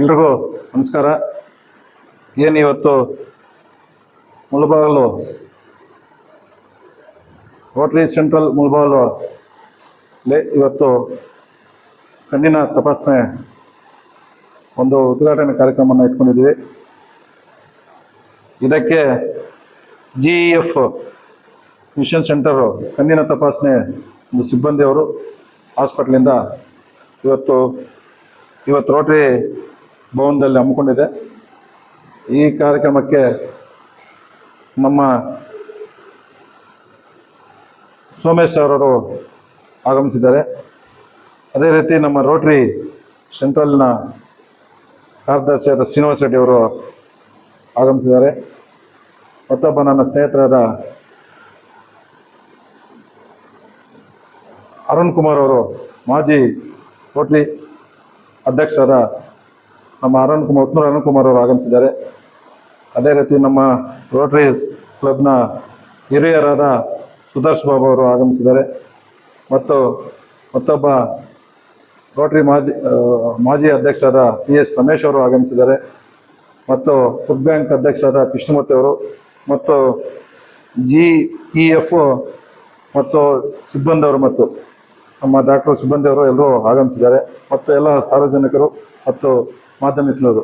ಎಲ್ರಿಗೂ ನಮಸ್ಕಾರ. ಏನು ಇವತ್ತು ಮುಳಬಾಗಲು? ರೋಟರಿ ಸೆಂಟ್ರಲ್ ಮುಳಬಾಗಲು ಇವತ್ತು ಕಣ್ಣಿನ ತಪಾಸಣೆ ಒಂದು ಉದ್ಘಾಟನೆ ಕಾರ್ಯಕ್ರಮವನ್ನು ಇಟ್ಕೊಂಡಿದ್ದೀವಿ. ಇದಕ್ಕೆ G E F mission centre ಕಣ್ಣಿನ ತಪಾಸಣೆ ಒಂದು ಸಿಬ್ಬಂದಿಯವರು ಹಾಸ್ಪಿಟ್ಲಿಂದ ಇವತ್ತು ಇವತ್ತು ರೋಟರಿ ಭವನದಲ್ಲಿ ಹಮ್ಮಿಕೊಂಡಿದೆ. ಈ ಕಾರ್ಯಕ್ರಮಕ್ಕೆ ನಮ್ಮ ಸೋಮೇಶ್ ಅವರವರು ಆಗಮಿಸಿದ್ದಾರೆ. ಅದೇ ರೀತಿ ನಮ್ಮ ರೋಟ್ರಿ ಸೆಂಟ್ರಲ್ನ ಕಾರ್ಯದರ್ಶಿಯಾದ ಶ್ರೀನಿವಾಸ ರೆಡ್ಡಿ ಅವರು ಆಗಮಿಸಿದ್ದಾರೆ. ಮತ್ತೊಬ್ಬ ನನ್ನ ಸ್ನೇಹಿತರಾದ ಅರುಣ್ ಕುಮಾರ್ ಅವರು, ಮಾಜಿ ರೋಟ್ರಿ ಅಧ್ಯಕ್ಷರಾದ ನಮ್ಮ ಅರುಣ್ ಕುಮಾರ್ ಉತ್ನೂರು ಅರುಣ್ ಕುಮಾರ್ ಅವರು ಆಗಮಿಸಿದ್ದಾರೆ. ಅದೇ ರೀತಿ ನಮ್ಮ ರೋಟರಿ ಕ್ಲಬ್ನ ಹಿರಿಯರಾದ ಸುದರ್ಶ್ ಬಾಬು ಅವರು ಆಗಮಿಸಿದ್ದಾರೆ. ಮತ್ತು ಮತ್ತೊಬ್ಬ ರೋಟರಿ ಮಾಜಿ ಮಾಜಿ ಅಧ್ಯಕ್ಷರಾದ ಪಿ ಎಸ್ ರಮೇಶ್ ಅವರು ಆಗಮಿಸಿದ್ದಾರೆ. ಮತ್ತು ಫುಡ್ ಬ್ಯಾಂಕ್ ಅಧ್ಯಕ್ಷರಾದ ಕೃಷ್ಣಮೂರ್ತಿ ಅವರು ಮತ್ತು ಜಿ ಇ ಎಫ್ ಮತ್ತು ಸಿಬ್ಬಂದಿಯವರು ಮತ್ತು ನಮ್ಮ ಡಾಕ್ಟರ್ ಸಿಬ್ಬಂದಿಯವರು ಎಲ್ಲರೂ ಆಗಮಿಸಿದ್ದಾರೆ. ಮತ್ತು ಎಲ್ಲ ಸಾರ್ವಜನಿಕರು ಮತ್ತು ಮಾಧ್ಯಮಿಕರು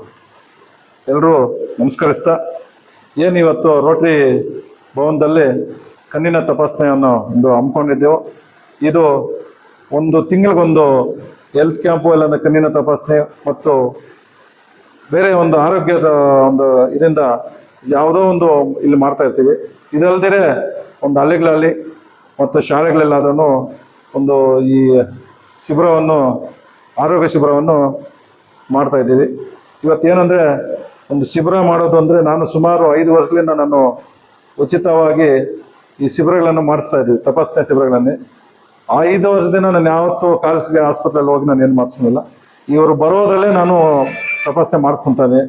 ಎಲ್ಲರೂ ನಮಸ್ಕರಿಸ್ತಾ, ಏನು ಇವತ್ತು ರೋಟರಿ ಭವನದಲ್ಲಿ ಕಣ್ಣಿನ ತಪಾಸಣೆಯನ್ನು ಒಂದು ಹಮ್ಮಿಕೊಂಡಿದ್ದೆವು, ಇದು ಒಂದು ತಿಂಗಳಿಗೊಂದು ಹೆಲ್ತ್ ಕ್ಯಾಂಪು ಇಲ್ಲ ಕಣ್ಣಿನ ತಪಾಸಣೆ ಮತ್ತು ಬೇರೆ ಒಂದು ಆರೋಗ್ಯದ ಒಂದು ಇದರಿಂದ ಯಾವುದೋ ಒಂದು ಇಲ್ಲಿ ಮಾಡ್ತಾ ಇರ್ತೀವಿ. ಇದಲ್ದೇ ಒಂದು ಹಳ್ಳಿಗಳಲ್ಲಿ ಮತ್ತು ಶಾಲೆಗಳಲ್ಲಾದ್ರೂ ಒಂದು ಈ ಶಿಬಿರವನ್ನು, ಆರೋಗ್ಯ ಶಿಬಿರವನ್ನು ಮಾಡ್ತಾ ಇದ್ದೀವಿ. ಇವತ್ತೇನೆಂದರೆ ಒಂದು ಶಿಬಿರ ಮಾಡೋದು ಅಂದರೆ ನಾನು ಸುಮಾರು ಐದು ವರ್ಷದಿಂದ ನಾನು ಉಚಿತವಾಗಿ ಈ ಶಿಬಿರಗಳನ್ನು ಮಾಡಿಸ್ತಾ ಇದ್ದೀವಿ, ತಪಾಸಣೆ ಶಿಬಿರಗಳನ್ನೇ ಆ ಐದು ವರ್ಷದಿಂದ ನಾನು ಯಾವತ್ತೂ ಖಾಸಗಿ ಆಸ್ಪತ್ರೆಯಲ್ಲಿ ಹೋಗಿ ನಾನು ಏನು ಮಾಡಿಸ್ಕೊಂಡಿಲ್ಲ ಇವರು ಬರೋದರಲ್ಲೇ ನಾನು ತಪಾಸಣೆ ಮಾಡ್ಕೊತಾನೆ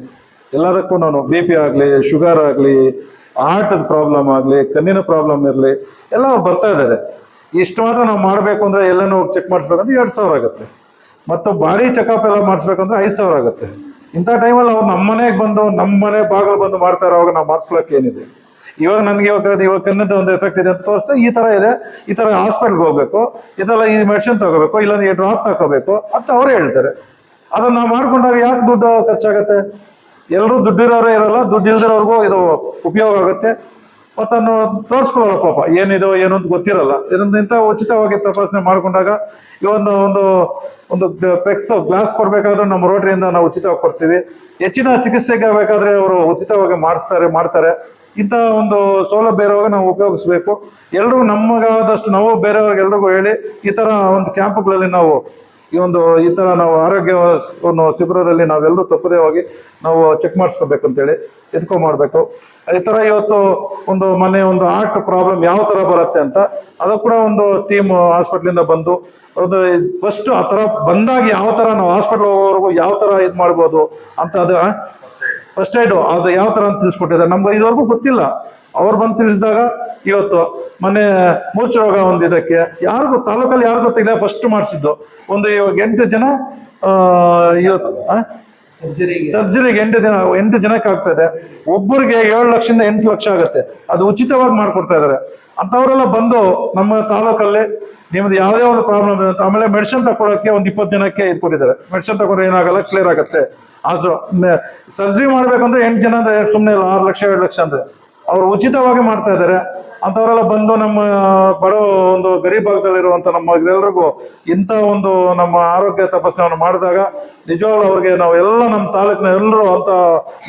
ಎಲ್ಲದಕ್ಕೂ ನಾನು ಬಿ ಪಿ ಆಗಲಿ, ಶುಗರ್ ಆಗಲಿ ಹಾರ್ಟದ ಪ್ರಾಬ್ಲಮ್ ಆಗಲಿ, ಕಣ್ಣಿನ ಪ್ರಾಬ್ಲಮ್ ಇರಲಿ, ಎಲ್ಲ ಬರ್ತಾ ಇದ್ದಾರೆ. ಇಷ್ಟು ಮಾತ್ರ ನಾವು ಮಾಡಬೇಕು ಅಂದರೆ ಎಲ್ಲನೂ ಚೆಕ್ ಮಾಡಿಸ್ಬೇಕಂದ್ರೆ ಎರಡು ಸಾವಿರ ಆಗುತ್ತೆ. ಮತ್ತು ಬಾಡಿ ಚೆಕಪ್ ಎಲ್ಲ ಮಾಡಿಸ್ಬೇಕಂದ್ರೆ ಐದು ಸಾವಿರ ಆಗುತ್ತೆ. ಇಂಥ ಟೈಮಲ್ಲಿ ಅವ್ರು ನಮ್ಮ ಮನೆಗೆ ಬಂದು, ನಮ್ಮ ಮನೆ ಬಾಗಿಲು ಬಂದು ಮಾಡ್ತಾ ಅವಾಗ ನಾವು ಮಾಡಿಸ್ಕೊಳಕ್ಕೆ ಏನಿದೆ. ಇವಾಗ ನನಗೆ ಇವಾಗ ಇವಾಗ ಕಣ್ಣಿಂದ ಒಂದು ಎಫೆಕ್ಟ್ ಇದೆ ಅಂತ ತೋರಿಸ್ತಾ ಈ ಥರ ಇದೆ, ಈ ಥರ ಹಾಸ್ಪಿಟ್ಲ್ಗೆ ಹೋಗ್ಬೇಕು ಇದೆಲ್ಲ ಈ ಮೆಡಿಸಿನ್ ತಗೋಬೇಕು ಇಲ್ಲಾಂದ್ರೆ ಈ ಡ್ರಾಪ್ ತಗೋಬೇಕು ಅಂತ ಅವರೇ ಹೇಳ್ತಾರೆ. ಅದನ್ನು ನಾವು ಮಾಡ್ಕೊಂಡಾಗ ಯಾಕೆ ದುಡ್ಡು ಖರ್ಚಾಗುತ್ತೆ? ಎಲ್ಲರೂ ದುಡ್ಡಿರೋರೇ ಇರಲ್ಲ, ದುಡ್ಡು ಇಲ್ದಿರೋರ್ಗೂ ಇದು ಉಪಯೋಗ ಆಗುತ್ತೆ. ಮತ್ತು ಅದನ್ನು ತೋರಿಸ್ಕೊಳ್ಳಲ್ಲ ಪಾಪ. ಏನಿದೋ ಏನು ಅಂತ ಗೊತ್ತಿರಲ್ಲ. ಇದೊಂದು ಇಂಥ ಉಚಿತವಾಗಿ ತಪಾಸಣೆ ಮಾಡಿಕೊಂಡಾಗ ಈ ಒಂದು ಒಂದು ಒಂದು ಪೆಕ್ಸ್ ಗ್ಲಾಸ್ ಕೊಡಬೇಕಾದ್ರೂ ನಮ್ಮ ರೋಟರಿಯಿಂದ ನಾವು ಉಚಿತವಾಗಿ ಕೊಡ್ತೀವಿ. ಹೆಚ್ಚಿನ ಚಿಕಿತ್ಸೆಗೆ ಬೇಕಾದ್ರೆ ಅವರು ಉಚಿತವಾಗಿ ಮಾಡಿಸ್ತಾರೆ, ಮಾಡ್ತಾರೆ. ಇಂಥ ಒಂದು ಸೌಲಭ್ಯ ಇರುವಾಗ ನಾವು ಉಪಯೋಗಿಸ್ಬೇಕು. ಎಲ್ಲರೂ ನಮಗಾದಷ್ಟು ನಾವು ಬೇರೆಯವ್ರಿಗೆ ಎಲ್ರಿಗೂ ಹೇಳಿ ಈ ಥರ ಒಂದು ಕ್ಯಾಂಪ್ಗಳಲ್ಲಿ ನಾವು ಈ ಒಂದು, ಈ ಥರ ನಾವು ಆರೋಗ್ಯ ಒಂದು ಶಿಬಿರದಲ್ಲಿ ನಾವೆಲ್ಲರೂ ತಪ್ಪದೇ ಹೋಗಿ ನಾವು ಚೆಕ್ ಮಾಡಿಸ್ಕೋಬೇಕು ಅಂತೇಳಿ ಎತ್ಕೊ ಮಾಡಬೇಕು. ಈ ಥರ ಇವತ್ತು ಒಂದು ಮನೆ, ಒಂದು ಹಾರ್ಟ್ ಪ್ರಾಬ್ಲಮ್ ಯಾವ ಥರ ಬರುತ್ತೆ ಅಂತ, ಅದು ಕೂಡ ಒಂದು ಟೀಮ್ ಹಾಸ್ಪಿಟ್ಲಿಂದ ಬಂದು, ಒಂದು ಫಸ್ಟ್ ಆ ಥರ ಬಂದಾಗ ಯಾವ ಥರ ನಾವು ಹಾಸ್ಪಿಟ್ಲ್ ಹೋಗೋವರೆಗೂ ಯಾವ ಥರ ಇದು ಮಾಡ್ಬೋದು ಅಂತ ಅದು? ಫಸ್ಟ್ ಏಡು ಅದು ಯಾವ ಥರ ಅಂತ ತಿಳಿಸ್ಕೊಟ್ಟಿದ್ದಾರೆ. ನಮ್ಗೆ ಇದುವರೆಗೂ ಗೊತ್ತಿಲ್ಲ. ಅವ್ರು ಬಂದು ತಿಳಿಸಿದಾಗ ಇವತ್ತು ಮೊನ್ನೆ ಮೂರ್ಛೆ ರೋಗ ಒಂದು ಇದಕ್ಕೆ. ಯಾರಿಗೂ ತಾಲೂಕಲ್ಲಿ ಯಾರು ಗೊತ್ತಿಲ್ಲ ಫಸ್ಟ್ ಮಾಡಿಸಿದ್ದು. ಒಂದು ಇವಾಗ ಎಂಟು ಜನ ಇವತ್ತು ಸರ್ಜರಿಗೆ ಎಂಟು ದಿನ, ಎಂಟು ಜನಕ್ಕೆ ಆಗ್ತದೆ ಒಬ್ಬರಿಗೆ ಏಳು ಲಕ್ಷದಿಂದ ಎಂಟು ಲಕ್ಷ ಆಗುತ್ತೆ. ಅದು ಉಚಿತವಾಗಿ ಮಾಡ್ಕೊಡ್ತಾ ಇದ್ದಾರೆ ಅಂಥವರೆಲ್ಲ ಬಂದು ನಮ್ಮ ತಾಲೂಕಲ್ಲಿ ನಿಮ್ದು ಯಾವುದೇ ಒಂದು ಪ್ರಾಬ್ಲಮ್ ಆಮೇಲೆ ಮೆಡಿಸಿನ್ ತಗೊಳಕ್ಕೆ ಒಂದು ಇಪ್ಪತ್ತು ಜನಕ್ಕೆ ಇದು ಮೆಡಿಸಿನ್ ತಗೊಂಡ್ರೆ ಏನಾಗಲ್ಲ ಕ್ಲಿಯರ್ ಆಗುತ್ತೆ. ಆದ್ರೂ ಸರ್ಜರಿ ಮಾಡ್ಬೇಕಂದ್ರೆ ಎಂಟು ಜನ ಅಂದ್ರೆ ಸುಮ್ಮನೆ ಆರು ಲಕ್ಷ, ಏಳು ಲಕ್ಷ ಅಂದ್ರೆ. ಅವರು ಉಚಿತವಾಗಿ ಮಾಡ್ತಾ ಇದ್ದಾರೆ ಅಂಥವರೆಲ್ಲ ಬಂದು ನಮ್ಮ, ಬಡ ಒಂದು ಗರೀಬ್ ಭಾಗದಲ್ಲಿರುವಂಥ ನಮ್ಮ ಎಲ್ಲರಿಗೂ ಇಂಥ ಒಂದು ನಮ್ಮ ಆರೋಗ್ಯ ತಪಾಸಣೆಯನ್ನು ಮಾಡಿದಾಗ ನಿಜವಾಗ್ಲೂ ಅವ್ರಿಗೆ ನಾವು ಎಲ್ಲ ನಮ್ಮ ತಾಲೂಕಿನ ಎಲ್ಲರೂ ಅಂತ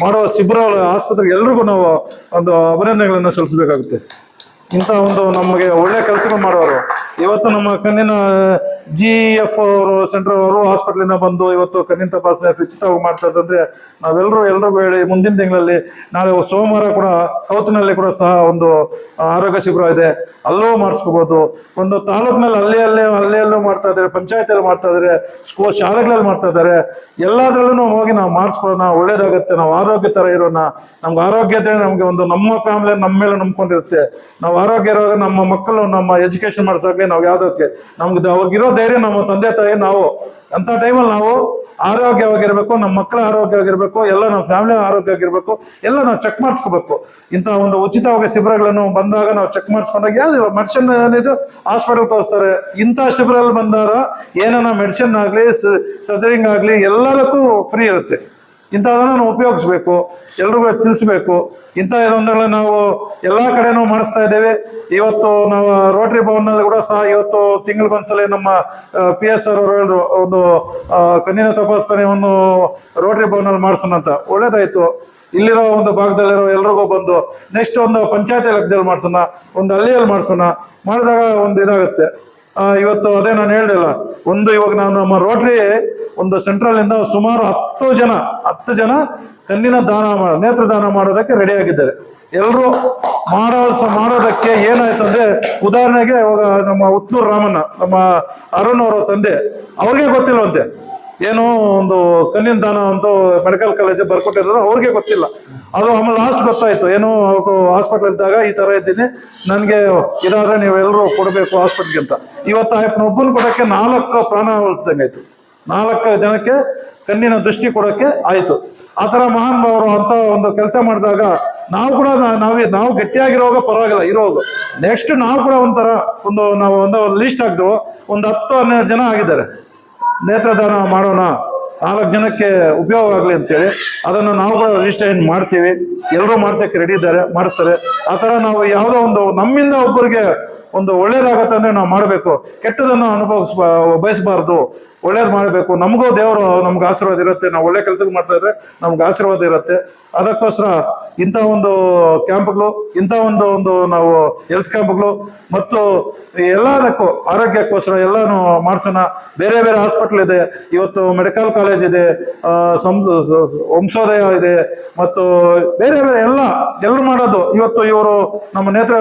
ಮಾಡುವ ಶಿಬಿರ ಆಸ್ಪತ್ರೆಗೆ ಎಲ್ರಿಗೂ ನಾವು ಒಂದು ಅಭಿನಂದನೆಗಳನ್ನು ಸಲ್ಲಿಸಬೇಕಾಗುತ್ತೆ. ಇಂಥ ಒಂದು ನಮಗೆ ಒಳ್ಳೆ ಕೆಲಸಗಳು ಮಾಡೋರು ಇವತ್ತು ನಮ್ಮ ಕಣ್ಣಿನ ಜಿ ಎಫ್ ಅವರು ಸೆಂಟ್ರಲ್ ಅವರು ಹಾಸ್ಪಿಟ್ಲಿಂದ ಬಂದು ಇವತ್ತು ಕಣ್ಣಿನ ತಪಾಸಣೆ ಉಚಿತವಾಗಿ ಮಾಡ್ತಾ ಇದ್ದಂದ್ರೆ ನಾವೆಲ್ಲರೂ ಎಲ್ಲರೂ ಹೇಳಿ ಮುಂದಿನ ತಿಂಗಳಲ್ಲಿ ನಾಳೆ ಸೋಮವಾರ ಕೂಡ ಕೌತಿನಲ್ಲಿ ಕೂಡ ಸಹ ಒಂದು ಆರೋಗ್ಯ ಶಿಬಿರ ಇದೆ. ಅಲ್ಲೂ ಮಾಡಿಸ್ಕೋಬಹುದು ಒಂದು ತಾಲೂಕಿನಲ್ಲಿ ಅಲ್ಲಿ ಅಲ್ಲೇ ಅಲ್ಲಿ ಅಲ್ಲೂ ಮಾಡ್ತಾ ಇದ್ದಾರೆ, ಪಂಚಾಯತಿಯಲ್ಲಿ ಮಾಡ್ತಾ ಇದ್ದಾರೆ ಸ್ಕೂಲ್ ಶಾಲೆಗಳಲ್ಲಿ ಮಾಡ್ತಾ ಇದ್ದಾರೆ. ಎಲ್ಲದರಲ್ಲೂ ಹೋಗಿ ನಾವು ಮಾಡಿಸ್ಕೊಳ್ಳೋಣ, ಒಳ್ಳೇದಾಗುತ್ತೆ. ನಾವು ಆರೋಗ್ಯ ತರ ಇರೋಣ. ನಮ್ಗೆ ಆರೋಗ್ಯ ನಮಗೆ ಒಂದು ನಮ್ಮ ಫ್ಯಾಮಿಲಿ ನಮ್ಮ ಮೇಲೆ ನಂಬ್ಕೊಂಡಿರುತ್ತೆ. ನಾವು ಆರೋಗ್ಯ ಇರುವಾಗ ನಮ್ಮ ಮಕ್ಕಳು ನಮ್ಮ ಎಜುಕೇಶನ್ ಮಾಡಿಸೋಕೆ ನಾವು ಯಾವ್ದಕ್ಕೆ? ನಮ್ಗೆ ಅವ್ರಿಗಿರೋ ಧೈರ್ಯ ನಮ್ಮ ತಂದೆ ತಾಯಿ, ನಾವು ಅಂತ ಟೈಮಲ್ಲಿ ನಾವು ಆರೋಗ್ಯವಾಗಿರ್ಬೇಕು ನಮ್ಮ ಮಕ್ಕಳ ಆರೋಗ್ಯವಾಗಿರ್ಬೇಕು, ಎಲ್ಲ ನಮ್ಮ ಫ್ಯಾಮಿಲಿ ಆರೋಗ್ಯವಾಗಿರ್ಬೇಕು, ಎಲ್ಲ ನಾವು ಚೆಕ್ ಮಾಡಿಸ್ಕೋಬೇಕು. ಇಂಥ ಒಂದು ಉಚಿತವಾಗಿ ಶಿಬಿರಗಳನ್ನು ಬಂದಾಗ ನಾವು ಚೆಕ್ ಮಾಡಿಸ್ಕೊಂಡಾಗ ಯಾವ್ದು ಮೆಡಿಸಿನ್ ಏನಿದು ಹಾಸ್ಪಿಟಲ್ ತೋರಿಸ್ತಾರೆ. ಇಂಥ ಶಿಬಿರಲ್ಲಿ ಬಂದಾಗ ಏನಾನ ಮೆಡಿಸಿನ್ ಆಗಲಿ ಸರ್ಜರಿಂಗ್ ಆಗಲಿ ಎಲ್ಲದಕ್ಕೂ ಫ್ರೀ ಇರುತ್ತೆ. ಇಂಥದನ್ನ ನಾವು ಉಪಯೋಗಿಸ್ಬೇಕು, ಎಲ್ರಿಗೂ ತಿಳಿಸ್ಬೇಕು ಇಂಥ ಇದೊಂದೆಲ್ಲ ನಾವು ಎಲ್ಲಾ ಕಡೆನೂ ಮಾಡಿಸ್ತಾ ಇದ್ದೇವೆ. ಇವತ್ತು ನಾವು ರೋಟರಿ ಭವನದಲ್ಲಿ ಕೂಡ ಸಹ ಇವತ್ತು ತಿಂಗಳಿಗೊಂದ್ಸಲ ನಮ್ಮ ಪಿ ಎಸ್ ಆರ್ ಅವರು ಹೇಳಿದ್ರು, ಒಂದು ಕಣ್ಣಿನ ತಪಾಸಣೆಯನ್ನು ರೋಟರಿ ಭವನಲ್ಲಿ ಮಾಡಿಸೋಣ ಅಂತ. ಒಳ್ಳೇದಾಯ್ತು. ಇಲ್ಲಿರೋ ಒಂದು ಭಾಗದಲ್ಲಿರೋ ಎಲ್ರಿಗೂ ಬಂದು ನೆಕ್ಸ್ಟ್ ಒಂದು ಪಂಚಾಯತಿ ಲೆಕ್ಕದಲ್ಲಿ ಮಾಡಿಸೋಣ, ಒಂದು ಹಳ್ಳಿಯಲ್ಲಿ ಮಾಡಿಸೋಣ. ಮಾಡಿದಾಗ ಒಂದು ಇದಾಗುತ್ತೆ. ಇವತ್ತು ಅದೇ ನಾನು ಹೇಳ್ದಿಲ್ಲ, ಒಂದು ಇವಾಗ ನಾವು ನಮ್ಮ ರೋಟ್ರಿ ಒಂದು ಸೆಂಟ್ರಲ್ ಇಂದ ಸುಮಾರು ಹತ್ತು ಜನ ಹತ್ತು ಜನ ಕಣ್ಣಿನ ದಾನ ನೇತ್ರ ದಾನ ಮಾಡೋದಕ್ಕೆ ರೆಡಿ ಆಗಿದ್ದಾರೆ. ಎಲ್ಲರೂ ಮಾಡೋ, ಮಾಡೋದಕ್ಕೆ ಏನಾಯ್ತು ಅಂದ್ರೆ, ಉದಾಹರಣೆಗೆ ಇವಾಗ ನಮ್ಮ ಉತ್ನೂರು ರಾಮಣ್ಣ, ನಮ್ಮ ಅರುಣ್ ಅವರ ತಂದೆ, ಅವ್ರಿಗೆ ಗೊತ್ತಿಲ್ವಂತೆ ಏನೋ ಒಂದು ಕಣ್ಣಿನ ದಾನ ಅಂತ ಮೆಡಿಕಲ್ ಕಾಲೇಜ್ ಬರ್ಕೊಟ್ಟಿರೋದು ಅವ್ರಿಗೆ ಗೊತ್ತಿಲ್ಲ. ಅದು ಆಮೇಲೆ ಲಾಸ್ಟ್ ಗೊತ್ತಾಯ್ತು. ಏನು ಹಾಸ್ಪಿಟಲ್ ಇದ್ದಾಗ ಈ ತರ ಇದ್ದೀನಿ. ನನಗೆ ಇದಾದ್ರೆ ನೀವೆಲ್ಲರೂ ಕೊಡಬೇಕು ಹಾಸ್ಪಿಟ್ಲ್ಗೆ ಅಂತ. ಇವತ್ತು ಒಬ್ಬನ ಕೊಡಕ್ಕೆ ನಾಲ್ಕು ಪ್ರಾಣ ಉಳಿಸ್ದಂಗೆ ಆಯ್ತು. ನಾಲ್ಕು ಜನಕ್ಕೆ ಕಣ್ಣಿನ ದೃಷ್ಟಿ ಕೊಡಕ್ಕೆ ಆಯ್ತು. ಆ ಥರ ಮಹಾನ್ ಅಂತ ಒಂದು ಕೆಲಸ ಮಾಡಿದಾಗ ನಾವು ಕೂಡ ನಾವೇ ನಾವು ಗಟ್ಟಿಯಾಗಿರೋವಾಗ ಪರವಾಗಿಲ್ಲ, ಇರೋದು. ನೆಕ್ಸ್ಟ್ ನಾವು ಕೂಡ ಒಂಥರ ಒಂದು, ನಾವು ಒಂದು ಲೀಸ್ಟ್ ಹಾಕಿದ್ವು ಒಂದು ಹತ್ತು ಹನ್ನೆರಡು ಜನ ಆಗಿದ್ದಾರೆ. ನೇತ್ರದಾನ ಮಾಡೋಣ. ನಾಲ್ಕು ಜನಕ್ಕೆ ಉಪಯೋಗ ಆಗಲಿ ಅಂತೇಳಿ ಅದನ್ನು ನಾವು ಕೂಡ ರಿಜಿಸ್ಟ್ರೇಷನ್ ಮಾಡ್ತೀವಿ. ಎಲ್ಲರೂ ಮಾಡ್ಸಕ್ಕೆ ರೆಡಿ ಇದ್ದಾರೆ, ಮಾಡಿಸ್ತಾರೆ. ಆ ಥರ ನಾವು ಯಾವುದೋ ಒಂದು ನಮ್ಮಿಂದ ಒಬ್ಬರಿಗೆ ಒಂದು ಒಳ್ಳೇದಾಗತ್ತೆ ಅಂದ್ರೆ ನಾವು ಮಾಡಬೇಕು. ಕೆಟ್ಟದನ್ನು ಅನುಭವಿಸ್ಬಾ ಬಯಸಬಾರ್ದು. ಒಳ್ಳೇದು ಮಾಡಬೇಕು. ನಮಗೂ ದೇವರು ನಮ್ಗೆ ಆಶೀರ್ವಾದ ಇರುತ್ತೆ. ನಾವು ಒಳ್ಳೆ ಕೆಲಸ ಮಾಡ್ತಾ ಇದ್ರೆ ನಮ್ಗೆ ಆಶೀರ್ವಾದ ಇರುತ್ತೆ. ಅದಕ್ಕೋಸ್ಕರ ಇಂಥ ಒಂದು ಕ್ಯಾಂಪ್ಗಳು, ಇಂಥ ಒಂದು ಒಂದು ನಾವು ಹೆಲ್ತ್ ಕ್ಯಾಂಪ್ಗಳು ಮತ್ತು ಎಲ್ಲದಕ್ಕೂ ಆರೋಗ್ಯಕ್ಕೋಸ್ಕರ ಎಲ್ಲಾನು ಮಾಡಿಸೋಣ. ಬೇರೆ ಬೇರೆ ಹಾಸ್ಪಿಟ್ಲ್ ಇದೆ. ಇವತ್ತು ಮೆಡಿಕಲ್ ಕಾಲೇಜ್ ಇದೆ ವಂಶೋದಯ ಇದೆ ಮತ್ತು ಬೇರೆ ಬೇರೆ ಎಲ್ಲ, ಎಲ್ಲರೂ ಮಾಡೋದು. ಇವತ್ತು ಇವರು ನಮ್ಮ ನೇತ್ರ,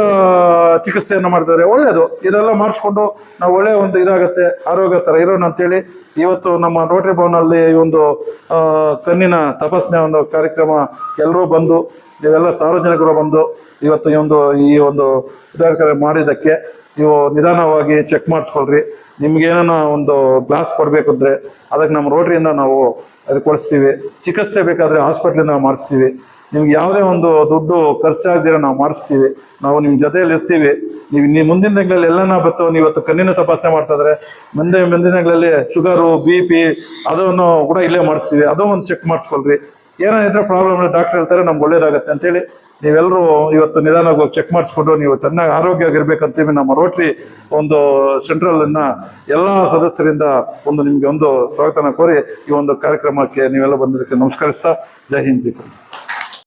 ಚಿಕಿತ್ಸೆಯನ್ನು ಮಾಡ್ತಾರೆ ಒಳ್ಳೆಯದು ಇದೆಲ್ಲ ಮಾಡಿಸ್ಕೊಂಡು ನಾವು ಒಳ್ಳೆಯ ಒಂದು ಇದಾಗುತ್ತೆ. ಆರೋಗ್ಯ ಥರ ಇರೋಣ ಅಂತೇಳಿ ಇವತ್ತು ನಮ್ಮ ರೋಟ್ರಿ ಭವನಲ್ಲಿ ಒಂದು ಕಣ್ಣಿನ ತಪಾಸಣೆ ಒಂದು ಕಾರ್ಯಕ್ರಮ ಎಲ್ಲರೂ ಬಂದು, ನೀವೆಲ್ಲ ಸಾರ್ವಜನಿಕರು ಬಂದು ಇವತ್ತು ಈ ಒಂದು ಈ ಒಂದು ಕಾರ್ಯಕ್ರಮ ಮಾಡಿದ್ದಕ್ಕೆ ನೀವು ನಿಧಾನವಾಗಿ ಚೆಕ್ ಮಾಡಿಸ್ಕೊಳ್ರಿ. ನಿಮ್ಗೆ ಒಂದು ಗ್ಲಾಸ್ ಕೊಡಬೇಕು ಅಂದ್ರೆ ಅದಕ್ಕೆ ನಮ್ಮ ರೋಟ್ರಿಯಿಂದ ನಾವು ಅದು ಕೊಡಿಸ್ತೀವಿ ಚಿಕಿತ್ಸೆ ಬೇಕಾದ್ರೆ ಹಾಸ್ಪಿಟ್ಲಿಂದ ನಾವು ಮಾಡಿಸ್ತೀವಿ. ನಿಮ್ಗೆ ಯಾವುದೇ ಒಂದು ದುಡ್ಡು ಖರ್ಚಾಗದಿರ ನಾವು ಮಾಡಿಸ್ತೀವಿ. ನಾವು ನಿಮ್ಮ ಜೊತೆಯಲ್ಲಿ ಇರ್ತೀವಿ. ನೀವು ನೀವು ಮುಂದಿನ ದಿನಗಳಲ್ಲಿ ಎಲ್ಲನ ಬತ್ತು ನೀವು ಇವತ್ತು ಕಣ್ಣಿನ ತಪಾಸಣೆ ಮಾಡ್ತಾ ಇದ್ರೆ ಮುಂದೆ ಮುಂದಿನ ದಿನಗಳಲ್ಲಿ ಶುಗರು ಬಿ ಪಿ ಅದನ್ನು ಕೂಡ ಇಲ್ಲೇ ಮಾಡಿಸ್ತೀವಿ. ಅದೋ ಒಂದು ಚೆಕ್ ಮಾಡಿಸ್ಕೊಳ್ರಿ. ಏನಾದ್ರೆ ಪ್ರಾಬ್ಲಮ್ ಡಾಕ್ಟರ್ ಹೇಳ್ತಾರೆ ನಮ್ಗೆ ಒಳ್ಳೇದಾಗತ್ತೆ ಅಂತೇಳಿ. ನೀವೆಲ್ಲರೂ ಇವತ್ತು ನಿಧಾನವಾಗಿ ಹೋಗಿ ಚೆಕ್ ಮಾಡಿಸ್ಕೊಂಡು ನೀವು ಚೆನ್ನಾಗಿ ಆರೋಗ್ಯವಾಗಿರ್ಬೇಕಂತೀವಿ. ನಮ್ಮ ರೋಟ್ರಿ ಒಂದು ಸೆಂಟ್ರಲ್ ಅನ್ನ ಎಲ್ಲ ಸದಸ್ಯರಿಂದ ಒಂದು ನಿಮಗೆ ಒಂದು ಸ್ವಾಗತನ ಕೋರಿ ಈ ಒಂದು ಕಾರ್ಯಕ್ರಮಕ್ಕೆ ನೀವೆಲ್ಲ ಬಂದಿದ್ದಕ್ಕೆ ನಮಸ್ಕರಿಸ್ತಾ ಜೈ ಹಿಂದ್. ದೀಪ